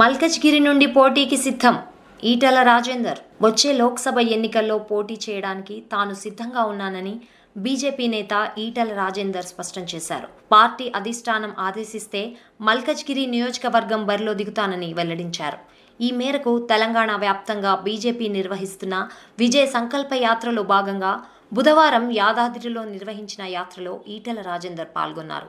మల్కజ్గిరి నుండి పోటీకి సిద్ధం. ఈటల రాజేందర్ వచ్చే లోక్సభ ఎన్నికల్లో పోటీ చేయడానికి తాను సిద్ధంగా ఉన్నానని బీజేపీ నేత ఈటల రాజేందర్ స్పష్టం చేశారు. పార్టీ అధిష్టానం ఆదేశిస్తే మల్కజ్గిరి నియోజకవర్గం బరిలో దిగుతానని వెల్లడించారు. ఈ మేరకు తెలంగాణ వ్యాప్తంగా బీజేపీ నిర్వహిస్తున్న విజయ సంకల్ప యాత్రలో భాగంగా బుధవారం యాదాద్రిలో నిర్వహించిన యాత్రలో ఈటల రాజేందర్ పాల్గొన్నారు.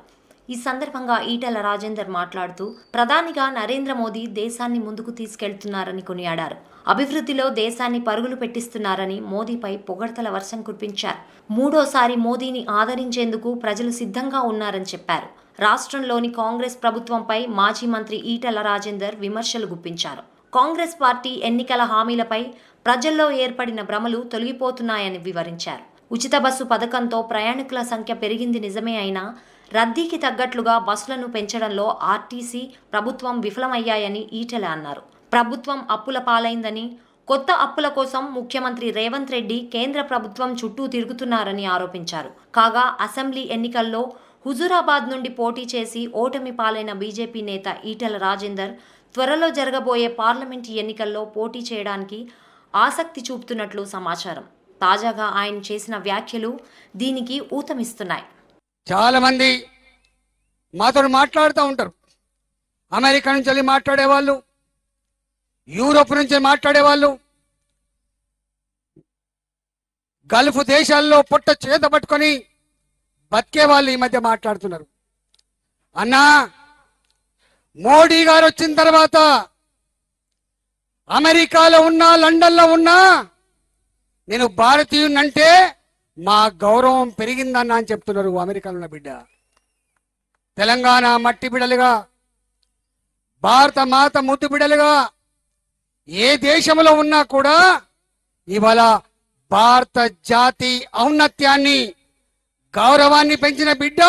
ఈ సందర్భంగా ఈటల రాజేందర్ మాట్లాడుతూ ప్రధానిగా నరేంద్ర మోదీ దేశాన్ని ముందుకు తీసుకెళ్తున్నారని కొనియాడారు. అభివృద్ధిలో దేశాన్ని పరుగులు పెట్టిస్తున్నారని మోదీపై పొగడ్తల వర్షం కురిపించారు. మూడోసారి మోదీని ఆదరించేందుకు ప్రజలు సిద్ధంగా ఉన్నారని చెప్పారు. రాష్ట్రంలోని కాంగ్రెస్ ప్రభుత్వంపై మాజీ మంత్రి ఈటల రాజేందర్ విమర్శలు గుప్పించారు. కాంగ్రెస్ పార్టీ ఎన్నికల హామీలపై ప్రజల్లో ఏర్పడిన భ్రమలు తొలగిపోతున్నాయని వివరించారు. ఉచిత బస్సు పథకంతో ప్రయాణికుల సంఖ్య పెరిగింది నిజమే అయినా రద్దీకి తగ్గట్లుగా బస్సులను పెంచడంలో ఆర్టీసీ ప్రభుత్వం విఫలమయ్యాయని ఈటెల అన్నారు. ప్రభుత్వం అప్పుల పాలైందని కొత్త అప్పుల కోసం ముఖ్యమంత్రి రేవంత్ రెడ్డి కేంద్ర ప్రభుత్వం చుట్టూ తిరుగుతున్నారని ఆరోపించారు. కాగా అసెంబ్లీ ఎన్నికల్లో హుజూరాబాద్ నుండి పోటీ చేసి ఓటమి పాలైన బీజేపీ నేత ఈటెల రాజేందర్ త్వరలో జరగబోయే పార్లమెంటు ఎన్నికల్లో పోటీ చేయడానికి ఆసక్తి చూపుతున్నట్లు సమాచారం. తాజాగా ఆయన చేసిన వ్యాఖ్యలు దీనికి ఊతమిస్తున్నాయి. చాలామంది మాతో మాట్లాడుతూ ఉంటారు. అమెరికా నుంచి వెళ్ళి మాట్లాడేవాళ్ళు యూరోప్ నుంచి మాట్లాడేవాళ్ళు గల్ఫ్ దేశాల్లో పొట్ట చేత పట్టుకొని బతికే వాళ్ళు ఈ మధ్య మాట్లాడుతున్నారు. అన్నా మోడీ గారు వచ్చిన తర్వాత అమెరికాలో ఉన్నా లండన్లో ఉన్నా నేను భారతీయునంటే మా గౌరవం పెరిగిందన్న అని చెప్తున్నారు అమెరికాలో ఉన్న బిడ్డ. తెలంగాణ మట్టి బిడలుగా భారత మాత ముద్దు బిడలుగా ఏ దేశంలో ఉన్నా కూడా ఇవాళ భారత జాతి ఔన్నత్యాన్ని గౌరవాన్ని పెంచిన బిడ్డ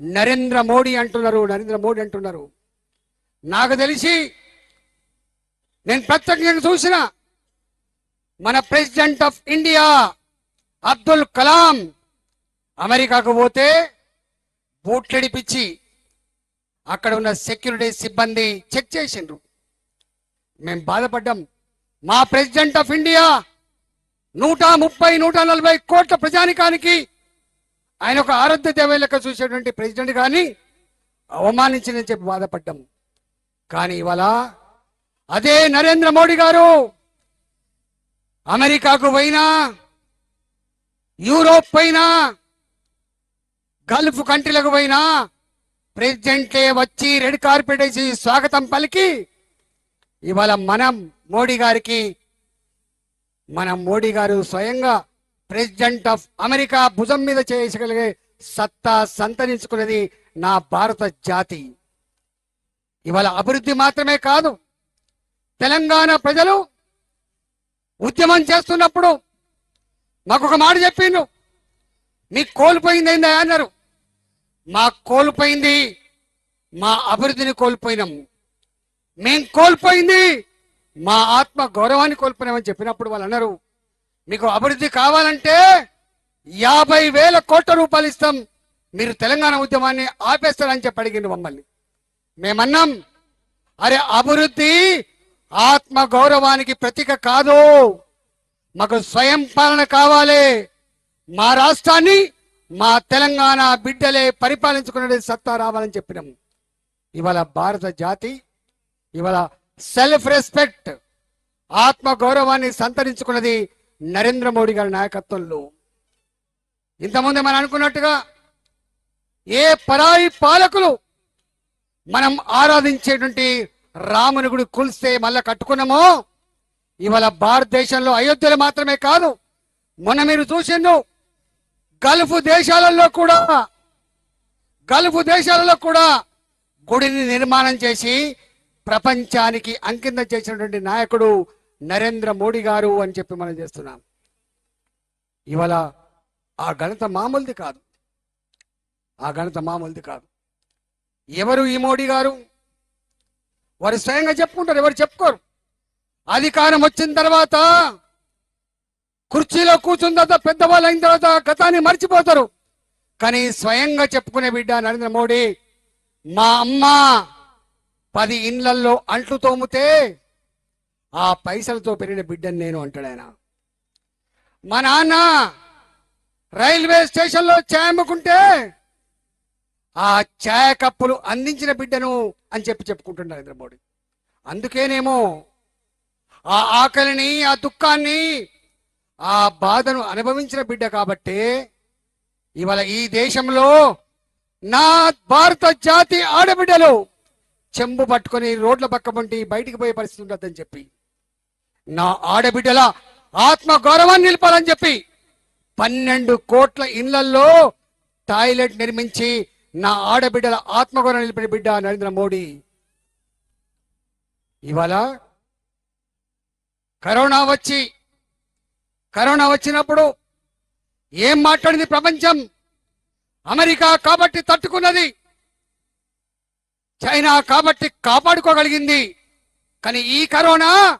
నరేంద్ర మోడీ అంటున్నారు నరేంద్ర మోడీ అంటున్నారు. నాకు తెలిసి నేను ప్రత్యక్షంగా చూసిన మన president of India Abdul Kalam అమెరికాకు పోతే బూట్లడిపించి అక్కడ ఉన్న సెక్యూరిటీ సిబ్బంది చెక్ చేసిండ్రు. మేము బాధపడ్డాం. మా ప్రెసిడెంట్ ఆఫ్ ఇండియా నూట ముప్పై నూట నలభై కోట్ల ప్రజానికానికి ఆయన ఒక ఆరాధ్య దేవ లెక్క చూసేటువంటి ప్రెసిడెంట్ కానీ అవమానించిందని చెప్పి బాధపడ్డాం. కానీ ఇవాళ అదే నరేంద్ర మోడీ గారు అమెరికాకు పోయినా యూరోప్ పైన గల్ఫ్ కంట్రీలకు పోయినా ప్రెసిడెంట్లే వచ్చి రెడ్ కార్పెట్ వేసి స్వాగతం పలికి ఇవాళ మనం మోడీ గారికి మన మోడీ గారు స్వయంగా ప్రెసిడెంట్ ఆఫ్ అమెరికా భుజం మీద చేయగలిగే సత్తా సంతరించుకున్నది నా భారత జాతి. ఇవాళ అభివృద్ధి మాత్రమే కాదు తెలంగాణ ప్రజలు ఉద్యమం చేస్తున్నప్పుడు మాకు ఒక మాట చెప్పిండు. మీకు కోల్పోయింది ఏందా అన్నారు. మా కోల్పోయింది మా అభివృద్ధిని కోల్పోయినాం. మేం కోల్పోయింది మా ఆత్మ గౌరవాన్ని కోల్పోయినామని చెప్పినప్పుడు వాళ్ళు అన్నారు. మీకు అభివృద్ధి కావాలంటే యాభై వేల కోట్ల రూపాయలు ఇస్తాం. మీరు తెలంగాణ ఉద్యమాన్ని ఆపేస్తారని చెప్పి అడిగిండు మమ్మల్ని. మేమన్నాం అరే అభివృద్ధి ఆత్మ గౌరవానికి ప్రతీక కాదు. మాకు స్వయం పాలన కావాలి. మా రాష్ట్రాన్ని మా తెలంగాణ బిడ్డలే పరిపాలించుకునే సత్తా రావాలని చెప్పినాం. ఇవాళ భారత జాతి ఇవాళ సెల్ఫ్ రెస్పెక్ట్ ఆత్మ గౌరవాన్ని సంతరించుకున్నది నరేంద్ర మోడీ గారి నాయకత్వంలో. ఇంతకుముందు మనం అనుకున్నట్టుగా ఏ పరాయి పాలకులు మనం ఆరాధించేటువంటి రాముని గుడి కులిస్తే మళ్ళా కట్టుకున్నామో ఇవాళ భారతదేశంలో అయోధ్యలు మాత్రమే కాదు మొన్న మీరు చూసిండు గల్ఫ్ దేశాలలో కూడా గల్ఫ్ దేశాలలో కూడా గుడిని నిర్మాణం చేసి ప్రపంచానికి అంకితం చేసినటువంటి నాయకుడు నరేంద్ర మోడీ గారు అని చెప్పి మనం చేస్తున్నాం. ఇవాళ ఆ గణిత మామూలుది కాదు. ఆ గణిత మామూలుది కాదు. ఎవరు ఈ మోడీ గారు? వారు స్వయంగా చెప్పుకుంటారు ఎవరు చెప్పుకోరు. అధికారం వచ్చిన తర్వాత కుర్చీలో కూర్చున్న తర్వాత పెద్దవాళ్ళు అయిన తర్వాత గతాన్ని మర్చిపోతారు. కానీ స్వయంగా చెప్పుకునే బిడ్డ నరేంద్ర మోడీ మా అమ్మ పది ఇండ్లల్లో అంట్లు తోముతే ఆ పైసలతో పెరిగిన బిడ్డని నేను అంటాడు ఆయన. మా నాన్న రైల్వే స్టేషన్లో ఛాయ్ ఆ ఛాయ కప్పులు అందించిన బిడ్డను అని చెప్పి చెప్పుకుంటున్నారు నరేంద్ర మోడీ. అందుకేనేమో ఆ ఆకలిని ఆ దుఃఖాన్ని ఆ బాధను అనుభవించిన బిడ్డ కాబట్టే ఇవాళ ఈ దేశంలో నా భారత జాతి ఆడబిడ్డలు చెంబు పట్టుకొని రోడ్ల పక్క పంటి బయటికి పోయే పరిస్థితి ఉండద్దని చెప్పి నా ఆడబిడ్డల ఆత్మ గౌరవాన్ని నిలపాలని చెప్పి పన్నెండు కోట్ల ఇళ్ళల్లో టాయిలెట్ నిర్మించి నా ఆడబిడ్డల ఆత్మగౌరవం నిలిపిన బిడ్డ నరేంద్ర మోడీ. ఇవాళ కరోనా వచ్చి కరోనా వచ్చినప్పుడు ఏం మాట్లాడింది ప్రపంచం? అమెరికా కాబట్టి తట్టుకున్నది. చైనా కాబట్టి కాపాడుకోగలిగింది. కానీ ఈ కరోనా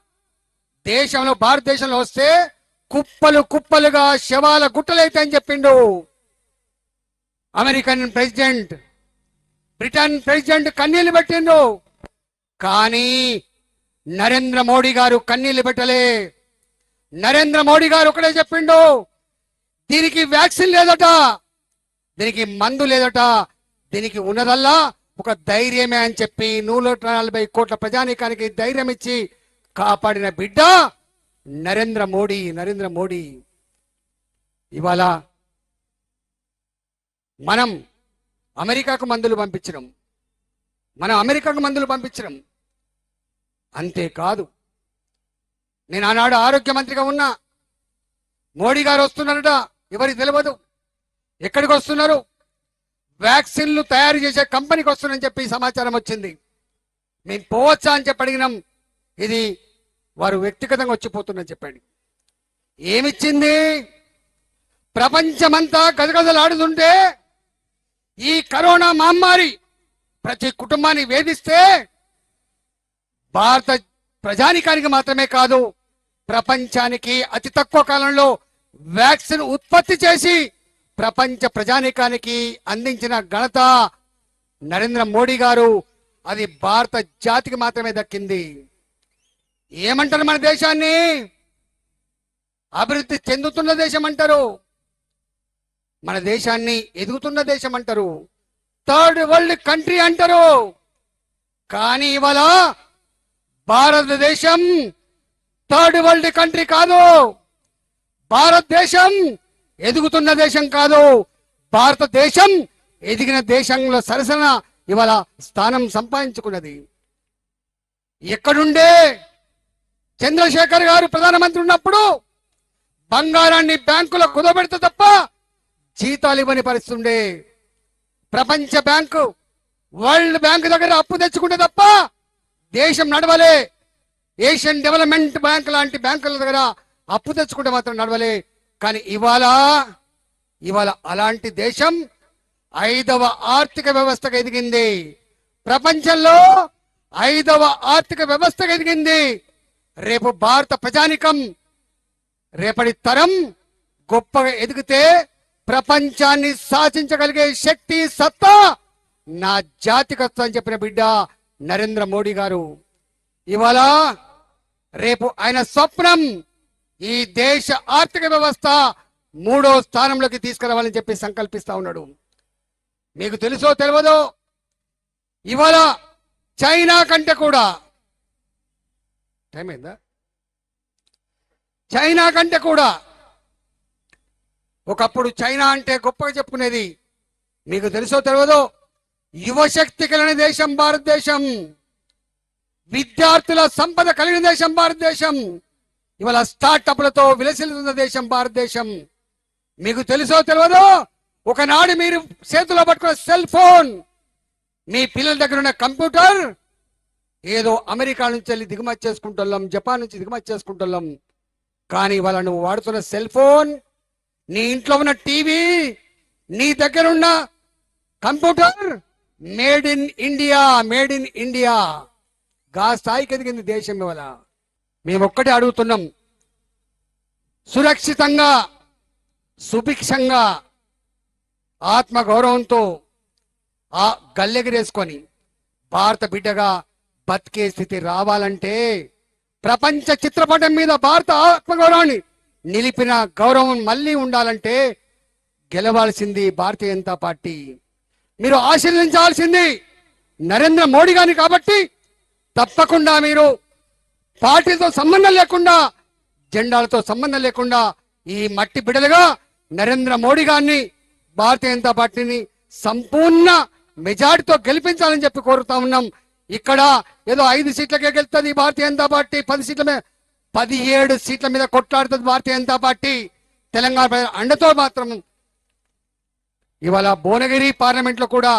దేశంలో భారతదేశంలో వస్తే కుప్పలు కుప్పలుగా శవాల గుట్టలైతే అని చెప్పిండు. అమెరికన్ ప్రెసిడెంట్ బ్రిటన్ ప్రెసిడెంట్ కన్నీళ్ళు పెట్టిండు. కానీ నరేంద్ర మోడీ గారు కన్నీళ్ళు పెట్టలే. నరేంద్ర మోడీ గారు ఒకటే చెప్పిండు దీనికి వ్యాక్సిన్ లేదట. దీనికి మందు లేదట. దీనికి ఉన్నదల్లా ఒక ధైర్యమే అని చెప్పి నూట నలభై కోట్ల ప్రజానీకానికి ధైర్యం ఇచ్చి కాపాడిన బిడ్డ నరేంద్ర మోడీ నరేంద్ర మోడీ. ఇవాళ మనం అమెరికాకు మందులు పంపించడం మనం అమెరికాకు మందులు పంపించడం అంతేకాదు. నేను ఆనాడు ఆరోగ్య మంత్రిగా ఉన్నా. మోడీ గారు వస్తున్నారట ఎవరికి తెలియదు ఎక్కడికి వస్తున్నారు? వ్యాక్సిన్లు తయారు చేసే కంపెనీకి వస్తున్నారని చెప్పి సమాచారం వచ్చింది. మేము పోవచ్చా అని చెప్పి అడిగినాం. ఇది వారు వ్యక్తిగతంగా వచ్చిపోతుందని చెప్పండి. ఏమిచ్చింది? ప్రపంచమంతా గజగజలాడుతుంటే ఈ కరోనా మహమ్మారి ప్రతి కుటుంబాన్ని వేధిస్తే భారత ప్రజానికానికి మాత్రమే కాదు ప్రపంచానికి అతి తక్కువ కాలంలో వ్యాక్సిన్ ఉత్పత్తి చేసి ప్రపంచ ప్రజానికానికి అందించిన ఘనత నరేంద్ర మోడీ గారు అది భారత జాతికి మాత్రమే దక్కింది. ఏమంటారు మన దేశాన్ని? అభివృద్ధి చెందుతున్న దేశం అంటారు. మన దేశాన్ని ఎదుగుతున్న దేశం అంటారు. థర్డ్ వరల్డ్ కంట్రీ అంటారు. కానీ ఇవాళ భారతదేశం థర్డ్ వరల్డ్ కంట్రీ కాదు. భారతదేశం ఎదుగుతున్న దేశం కాదు. భారతదేశం ఎదిగిన దేశంలో సరసన ఇవాళ స్థానం సంపాదించుకున్నది. ఎక్కడుండే చంద్రశేఖర్ గారు ప్రధానమంత్రి ఉన్నప్పుడు బంగారాన్ని బ్యాంకులో కుదబెడితే తప్ప జీతాలు ఇవ్వని పరిస్థితి ఉండే. ప్రపంచ బ్యాంకు వరల్డ్ బ్యాంక్ దగ్గర అప్పు తెచ్చుకుంటే తప్ప దేశం నడవలే. ఏషియన్ డెవలప్మెంట్ బ్యాంక్ లాంటి బ్యాంకుల దగ్గర అప్పు తెచ్చుకుంటే మాత్రం నడవలే. కానీ ఇవాళ ఇవాళ అలాంటి దేశం ఐదవ ఆర్థిక వ్యవస్థకు ఎదిగింది. ప్రపంచంలో ఐదవ ఆర్థిక వ్యవస్థకు ఎదిగింది. రేపు భారత ప్రజానికం రేపటి తరం గొప్పగా ఎదిగితే ప్రపంచాన్ని శాసించగలిగే శక్తి సత్తా నా జాతికత్వం చెప్పిన బిడ్డ నరేంద్ర మోడీ గారు. ఇవాళ రేపు ఆయన స్వప్నం ఈ దేశ ఆర్థిక వ్యవస్థ మూడో స్థానంలోకి తీసుకురావాలని చెప్పి సంకల్పిస్తా ఉన్నాడు. మీకు తెలుసో తెలియదో ఇవాళ చైనా కంటే కూడా టైం అయిందా? చైనా కంటే కూడా ఒకప్పుడు చైనా అంటే గొప్పగా చెప్పుకునేది మీకు తెలుసో తెలియదో యువశక్తి కలిగిన దేశం భారతదేశం. విద్యార్థుల సంపద కలిగిన దేశం భారతదేశం. ఇవాళ స్టార్టప్లతో విలసిల్లుతున్న దేశం భారతదేశం. మీకు తెలుసో తెలియదో ఒకనాడు మీరు చేతిలో పట్టుకున్న సెల్ ఫోన్ మీ పిల్లల దగ్గర ఉన్న కంప్యూటర్ ఏదో అమెరికా నుంచి వెళ్ళి దిగుమతి చేసుకుంటున్నాం జపాన్ నుంచి దిగుమతి చేసుకుంటున్నాం. కానీ ఇవాళ నువ్వు వాడుతున్న సెల్ ఫోన్ నీ ఇంట్లో ఉన్న టీవీ నీ దగ్గర ఉన్న computer made in India made in India. గా స్థాయికి ఎదిగింది దేశం ఇవాళ. మేము ఒక్కటే అడుగుతున్నాం. సురక్షితంగా సుభిక్షంగా ఆత్మ గౌరవంతో ఆ గల్లెగిరేసుకొని భారత బిడ్డగా బతికే స్థితి రావాలంటే ప్రపంచ చిత్రపటం మీద భారత ఆత్మగౌరవాన్ని నిలిపిన గౌరవం మళ్ళీ ఉండాలంటే గెలవాల్సింది భారతీయ జనతా పార్టీ. మీరు ఆశీర్వదించాల్సింది నరేంద్ర మోడీ గారిని కాబట్టి తప్పకుండా మీరు పార్టీతో సంబంధం లేకుండా జెండాలతో సంబంధం లేకుండా ఈ మట్టి బిడలుగా నరేంద్ర మోడీ గారిని భారతీయ జనతా పార్టీని సంపూర్ణ మెజార్టీతో గెలిపించాలని చెప్పి కోరుతా ఉన్నాం. ఇక్కడ ఏదో ఐదు సీట్లకే గెలుస్తుంది భారతీయ జనతా పార్టీ పది సీట్ల మీద పదిహేడు సీట్ల మీద కొట్లాడుతుంది భారతీయ జనతా పార్టీ. తెలంగాణ ప్రజల అండతో మాత్రం ఇవాళ భువనగిరి పార్లమెంట్లో కూడా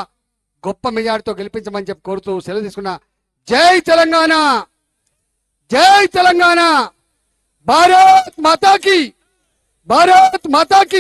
గొప్ప మెజార్టీతో గెలిపించమని చెప్పి కోరుతూ సెలవు తీసుకున్న జై తెలంగాణ! జై తెలంగాణ! భారత్ మాతాకి! భారత్ మాతాకి!